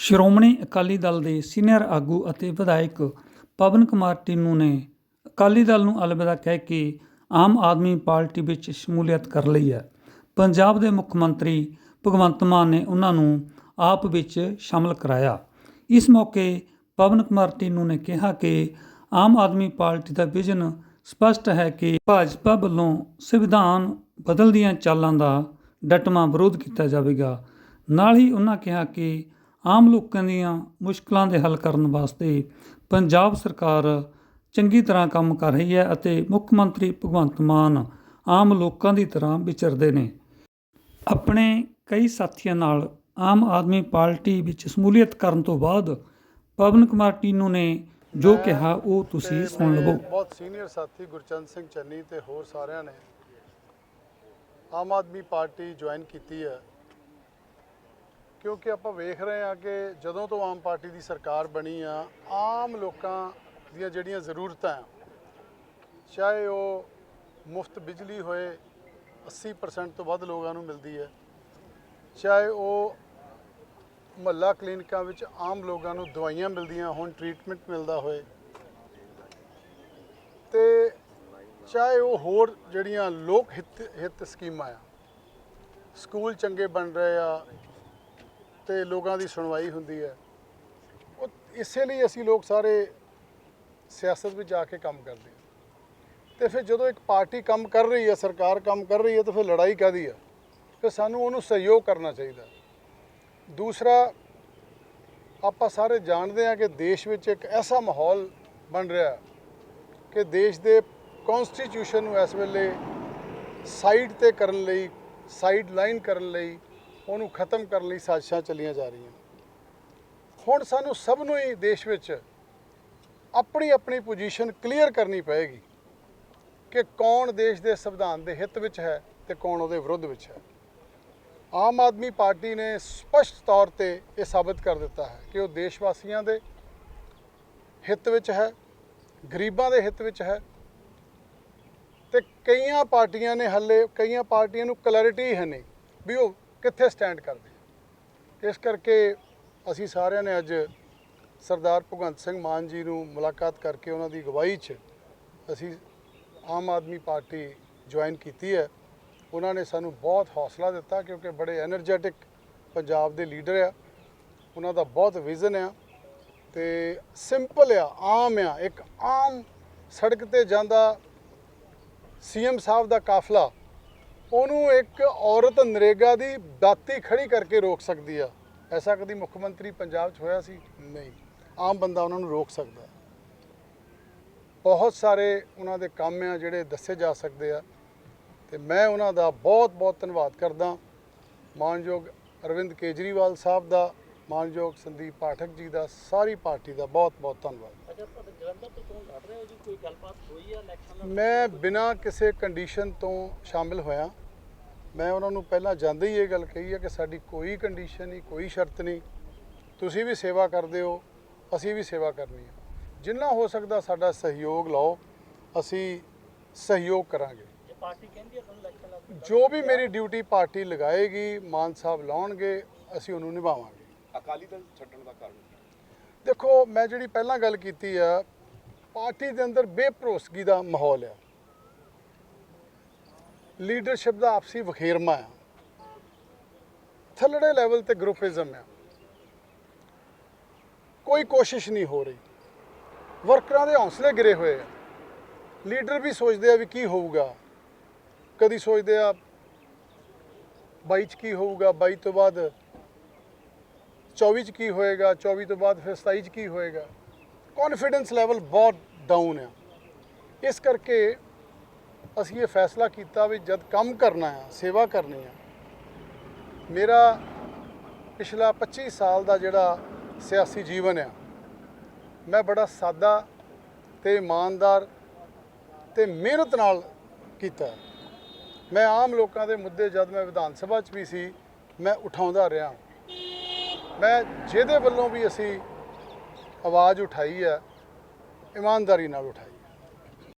ਸ਼੍ਰੋਮਣੀ ਅਕਾਲੀ ਦਲ ਦੇ ਸੀਨੀਅਰ ਆਗੂ ਅਤੇ ਵਿਧਾਇਕ ਪਵਨ ਕੁਮਾਰ ਟੀਨੂ ਨੇ ਅਕਾਲੀ ਦਲ ਨੂੰ ਅਲਵਿਦਾ ਕਹਿ ਕੇ ਆਮ ਆਦਮੀ ਪਾਰਟੀ ਵਿੱਚ ਸ਼ਮੂਲੀਅਤ ਕਰ ਲਈ ਹੈ। ਪੰਜਾਬ ਦੇ ਮੁੱਖ ਮੰਤਰੀ ਭਗਵੰਤ ਮਾਨ ਨੇ ਉਹਨਾਂ ਨੂੰ ਆਪ ਵਿੱਚ ਸ਼ਾਮਲ ਕਰਾਇਆ। ਇਸ ਮੌਕੇ ਪਵਨ ਕੁਮਾਰ ਟੀਨੂ ਨੇ ਕਿਹਾ ਕਿ ਆਮ ਆਦਮੀ ਪਾਰਟੀ ਦਾ ਵਿਜ਼ਨ ਸਪਸ਼ਟ ਹੈ ਕਿ ਭਾਜਪਾ ਵੱਲੋਂ ਸੰਵਿਧਾਨ ਬਦਲਦੀਆਂ ਚਾਲਾਂ ਦਾ ਡਟਵਾਂ ਵਿਰੋਧ ਕੀਤਾ ਜਾਵੇਗਾ। ਨਾਲ ਹੀ ਉਹਨਾਂ ਕਿਹਾ ਕਿ ਆਮ ਲੋਕਾਂ ਦੀਆਂ ਮੁਸ਼ਕਲਾਂ ਦੇ ਹੱਲ ਕਰਨ ਵਾਸਤੇ ਪੰਜਾਬ ਸਰਕਾਰ ਚੰਗੀ ਤਰ੍ਹਾਂ ਕੰਮ ਕਰ ਰਹੀ ਹੈ ਅਤੇ ਮੁੱਖ ਮੰਤਰੀ ਭਗਵੰਤ ਮਾਨ ਆਮ ਲੋਕਾਂ ਦੀ ਤਰ੍ਹਾਂ ਵਿਚਰਦੇ ਨੇ। ਆਪਣੇ ਕਈ ਸਾਥੀਆਂ ਨਾਲ ਆਮ ਆਦਮੀ ਪਾਰਟੀ ਵਿੱਚ ਸ਼ਮੂਲੀਅਤ ਕਰਨ ਤੋਂ ਬਾਅਦ ਪਵਨ ਕੁਮਾਰ ਟੀਨੂ ਨੇ ਜੋ ਕਿਹਾ ਉਹ ਤੁਸੀਂ ਸੁਣ ਲਵੋ। ਬਹੁਤ ਸੀਨੀਅਰ ਸਾਥੀ ਗੁਰਚੰਦ ਸਿੰਘ ਚੰਨੀ ਤੇ ਹੋਰ ਸਾਰਿਆਂ ਨੇ ਆਮ ਆਦਮੀ ਪਾਰਟੀ ਜੁਆਇਨ ਕੀਤੀ ਹੈ। ਕਿਉਂਕਿ ਆਪਾਂ ਵੇਖ ਰਹੇ ਹਾਂ ਕਿ ਜਦੋਂ ਤੋਂ ਆਮ ਪਾਰਟੀ ਦੀ ਸਰਕਾਰ ਬਣੀ ਆ, ਆਮ ਲੋਕਾਂ ਦੀਆਂ ਜਿਹੜੀਆਂ ਜ਼ਰੂਰਤਾਂ ਆ, ਚਾਹੇ ਉਹ ਮੁਫਤ ਬਿਜਲੀ ਹੋਏ 80% ਤੋਂ ਵੱਧ ਲੋਕਾਂ ਨੂੰ ਮਿਲਦੀ ਹੈ, ਚਾਹੇ ਉਹ ਮਹੱਲਾ ਕਲੀਨਿਕਾਂ ਵਿੱਚ ਆਮ ਲੋਕਾਂ ਨੂੰ ਦਵਾਈਆਂ ਮਿਲਦੀਆਂ ਹੋਣ ਟ੍ਰੀਟਮੈਂਟ ਮਿਲਦਾ ਹੋਏ, ਤੇ ਚਾਹੇ ਉਹ ਹੋਰ ਜਿਹੜੀਆਂ ਲੋਕ ਹਿੱਤ ਹਿੱਤ ਸਕੀਮਾਂ ਆ, ਸਕੂਲ ਚੰਗੇ ਬਣ ਰਹੇ ਆ ਤੇ ਲੋਕਾਂ ਦੀ ਸੁਣਵਾਈ ਹੁੰਦੀ ਹੈ। ਉਹ ਇਸੇ ਲਈ ਅਸੀਂ ਲੋਕ ਸਾਰੇ ਸਿਆਸਤ ਵਿੱਚ ਜਾ ਕੇ ਕੰਮ ਕਰਦੇ ਹਾਂ। ਤੇ ਫਿਰ ਜਦੋਂ ਇੱਕ ਪਾਰਟੀ ਕੰਮ ਕਰ ਰਹੀ ਹੈ, ਸਰਕਾਰ ਕੰਮ ਕਰ ਰਹੀ ਹੈ, ਤਾਂ ਫਿਰ ਲੜਾਈ ਕਾਦੀ ਆ? ਫਿਰ ਸਾਨੂੰ ਉਹਨੂੰ ਸਹਿਯੋਗ ਕਰਨਾ ਚਾਹੀਦਾ। ਦੂਸਰਾ, ਆਪਾਂ ਸਾਰੇ ਜਾਣਦੇ ਹਾਂ ਕਿ ਦੇਸ਼ ਵਿੱਚ ਇੱਕ ਐਸਾ ਮਾਹੌਲ ਬਣ ਰਿਹਾ ਕਿ ਦੇਸ਼ ਦੇ ਕਨਸਟੀਟਿਊਸ਼ਨ ਨੂੰ ਇਸ ਵੇਲੇ ਸਾਈਡ ਤੇ ਕਰਨ ਲਈ ਸਾਈਡ ਲਾਈਨ ਕਰਨ ਲਈ ਉਹਨੂੰ ਖਤਮ ਕਰਨ ਲਈ ਸਾਜ਼ਿਸ਼ਾਂ ਚੱਲੀਆਂ ਜਾ ਰਹੀਆਂ। ਹੁਣ ਸਾਨੂੰ ਸਭ ਨੂੰ ਹੀ ਦੇਸ਼ ਵਿੱਚ ਆਪਣੀ ਆਪਣੀ ਪੋਜੀਸ਼ਨ ਕਲੀਅਰ ਕਰਨੀ ਪਏਗੀ ਕਿ ਕੌਣ ਦੇਸ਼ ਦੇ ਸੰਵਿਧਾਨ ਦੇ ਹਿੱਤ ਵਿੱਚ ਹੈ ਤੇ ਕੌਣ ਉਹਦੇ ਵਿਰੁੱਧ ਵਿੱਚ ਹੈ। ਆਮ ਆਦਮੀ ਪਾਰਟੀ ਨੇ ਸਪਸ਼ਟ ਤੌਰ ਤੇ ਇਹ ਸਾਬਤ ਕਰ ਦਿੱਤਾ ਹੈ ਕਿ ਉਹ ਦੇਸ਼ ਵਾਸੀਆਂ ਦੇ ਹਿੱਤ ਵਿੱਚ ਹੈ, ਗਰੀਬਾਂ ਦੇ ਹਿੱਤ ਵਿੱਚ ਹੈ ਤੇ ਕਈਆਂ ਪਾਰਟੀਆਂ ਨੇ ਹੱਲੇ ਕਈਆਂ ਪਾਰਟੀਆਂ ਨੂੰ ਕਲੈਰਿਟੀ ਹੈ ਨਹੀਂ ਵੀ ਉਹ ਕਿੱਥੇ ਸਟੈਂਡ ਕਰਦੇ ਇਸ ਕਰਕੇ ਅਸੀਂ ਸਾਰਿਆਂ ਨੇ ਅੱਜ ਸਰਦਾਰ ਭਗਵੰਤ ਸਿੰਘ ਮਾਨ ਜੀ ਨੂੰ ਮੁਲਾਕਾਤ ਕਰਕੇ ਉਹਨਾਂ ਦੀ ਅਗਵਾਈ 'ਚ ਅਸੀਂ ਆਮ ਆਦਮੀ ਪਾਰਟੀ ਜੁਆਇਨ ਕੀਤੀ ਹੈ। ਉਹਨਾਂ ਨੇ ਸਾਨੂੰ ਬਹੁਤ ਹੌਸਲਾ ਦਿੱਤਾ ਕਿਉਂਕਿ ਬੜੇ એનર્ਜੈਟਿਕ ਪੰਜਾਬ ਦੇ ਲੀਡਰ ਆ। ਉਹਨਾਂ ਦਾ ਬਹੁਤ ਵਿਜ਼ਨ ਆ ਤੇ ਸਿੰਪਲ ਆ, ਆਮ ਆ, ਇੱਕ ਆਮ ਸੜਕ ਤੇ ਜਾਂਦਾ ਸੀਐਮ ਸਾਹਿਬ ਦਾ ਕਾਫਲਾ ਉਹਨੂੰ ਇੱਕ ਔਰਤ ਨਰੇਗਾ ਦੀ ਦਾਤੀ ਖੜੀ ਕਰਕੇ ਰੋਕ ਸਕਦੀ ਆ। ਐਸਾ ਕਦੀ ਮੁੱਖ ਮੰਤਰੀ ਪੰਜਾਬ 'ਚ ਹੋਇਆ ਸੀ? ਨਹੀਂ। ਆਮ ਬੰਦਾ ਉਹਨਾਂ ਨੂੰ ਰੋਕ ਸਕਦਾ ਬਹੁਤ ਸਾਰੇ ਉਹਨਾਂ ਦੇ ਕੰਮ ਆ ਜਿਹੜੇ ਦੱਸੇ ਜਾ ਸਕਦੇ ਆ। ਤੇ ਮੈਂ ਉਹਨਾਂ ਦਾ ਬਹੁਤ ਬਹੁਤ ਧੰਨਵਾਦ ਕਰਦਾ ਮਾਨਯੋਗ ਅਰਵਿੰਦ ਕੇਜਰੀਵਾਲ ਸਾਹਿਬ ਦਾ, ਮਾਨਯੋਗ ਸੰਦੀਪ ਪਾਠਕ ਜੀ ਦਾ, ਸਾਰੀ ਪਾਰਟੀ ਦਾ ਬਹੁਤ ਬਹੁਤ ਧੰਨਵਾਦ। ਅੱਛਾ ਤੁਹਾਡੇ ਜਲੰਧਰ ਤੋਂ ਚੋਣ ਲੜ ਰਹੇ ਹੋ ਜੀ? ਕੋਈ ਗੱਲਬਾਤ ਹੋਈ ਹੈ ਇਲੈਕਸ਼ਨ ਨਾਲ? ਮੈਂ ਬਿਨਾਂ ਕਿਸੇ ਕੰਡੀਸ਼ਨ ਤੋਂ ਸ਼ਾਮਿਲ ਹੋਇਆ। ਮੈਂ ਉਹਨਾਂ ਨੂੰ ਪਹਿਲਾਂ ਜਾਂਦੇ ਹੀ ਇਹ ਗੱਲ ਕਹੀ ਹੈ ਕਿ ਸਾਡੀ ਕੋਈ ਕੰਡੀਸ਼ਨ ਨਹੀਂ ਕੋਈ ਸ਼ਰਤ ਨਹੀਂ। ਤੁਸੀਂ ਵੀ ਸੇਵਾ ਕਰਦੇ ਹੋ ਅਸੀਂ ਵੀ ਸੇਵਾ ਕਰਨੀ ਹੈ ਜਿੰਨਾ ਹੋ ਸਕਦਾ ਸਾਡਾ ਸਹਿਯੋਗ ਲਓ ਅਸੀਂ ਸਹਿਯੋਗ ਕਰਾਂਗੇ। ਜੇ ਪਾਰਟੀ ਕਹਿੰਦੀ ਹੈ ਤੁਹਾਨੂੰ ਇਲੈਕਸ਼ਨ ਲੜਨ ਜੋ ਵੀ ਮੇਰੀ ਡਿਊਟੀ ਪਾਰਟੀ ਲਗਾਏਗੀ ਮਾਨ ਸਾਹਿਬ ਲਾਉਣਗੇ ਅਸੀਂ ਉਹਨੂੰ ਨਿਭਾਵਾਂਗੇ। ਅਕਾਲੀ ਦਲ ਛੱਡਣ ਦਾ ਕਾਰਨ ਦੇਖੋ, ਮੈਂ ਜਿਹੜੀ ਪਹਿਲਾਂ ਗੱਲ ਕੀਤੀ ਆ, ਪਾਰਟੀ ਦੇ ਅੰਦਰ ਬੇਭਰੋਸਗੀ ਦਾ ਮਾਹੌਲ ਆ। ਲੀਡਰਸ਼ਿਪ ਦਾ ਆਪਸੀ ਵਖੇਰਮਾ ਆ। ਥੱਲੜੇ ਲੈਵਲ ਤੇ ਗਰੁੱਪਿਜ਼ਮ ਆ। ਕੋਈ ਕੋਸ਼ਿਸ਼ ਨਹੀਂ ਹੋ ਰਹੀ। ਵਰਕਰਾਂ ਦੇ ਹੌਸਲੇ ਗਿਰੇ ਹੋਏ ਆ। ਲੀਡਰ ਵੀ ਸੋਚਦੇ ਆ ਵੀ ਕੀ ਹੋਊਗਾ। ਕਦੀ ਸੋਚਦੇ ਆ 22 ਚ ਕੀ ਹੋਊਗਾ 22 ਤੋਂ ਬਾਅਦ 24 ਚ ਕੀ ਹੋਏਗਾ 24 ਤੋਂ ਬਾਅਦ ਫਿਰ 27 ਚ ਕੀ ਹੋਏਗਾ ਕੌਨਫੀਡੈਂਸ ਲੈਵਲ ਬਹੁਤ ਡਾਊਨ ਆ ਇਸ ਕਰਕੇ ਅਸੀਂ ਇਹ ਫੈਸਲਾ ਕੀਤਾ ਵੀ ਜਦ ਕੰਮ ਕਰਨਾ ਆ ਸੇਵਾ ਕਰਨੀ ਆ ਮੇਰਾ ਪਿਛਲਾ 25 ਸਾਲ ਦਾ ਜਿਹੜਾ ਸਿਆਸੀ ਜੀਵਨ ਆ ਮੈਂ ਬੜਾ ਸਾਦਾ ਤੇ ਇਮਾਨਦਾਰ ਤੇ ਮਿਹਨਤ ਨਾਲ ਕੀਤਾ ਮੈਂ ਆਮ ਲੋਕਾਂ ਦੇ ਮੁੱਦੇ ਜਦ ਮੈਂ ਵਿਧਾਨ ਸਭਾ 'ਚ ਵੀ ਸੀ ਮੈਂ ਉਠਾਉਂਦਾ ਰਿਹਾ ਮੈਂ ਜਿਹਦੇ ਵੱਲੋਂ ਵੀ ਅਸੀਂ ਆਵਾਜ਼ ਉਠਾਈ ਹੈ ਇਮਾਨਦਾਰੀ ਨਾਲ ਉਠਾਈ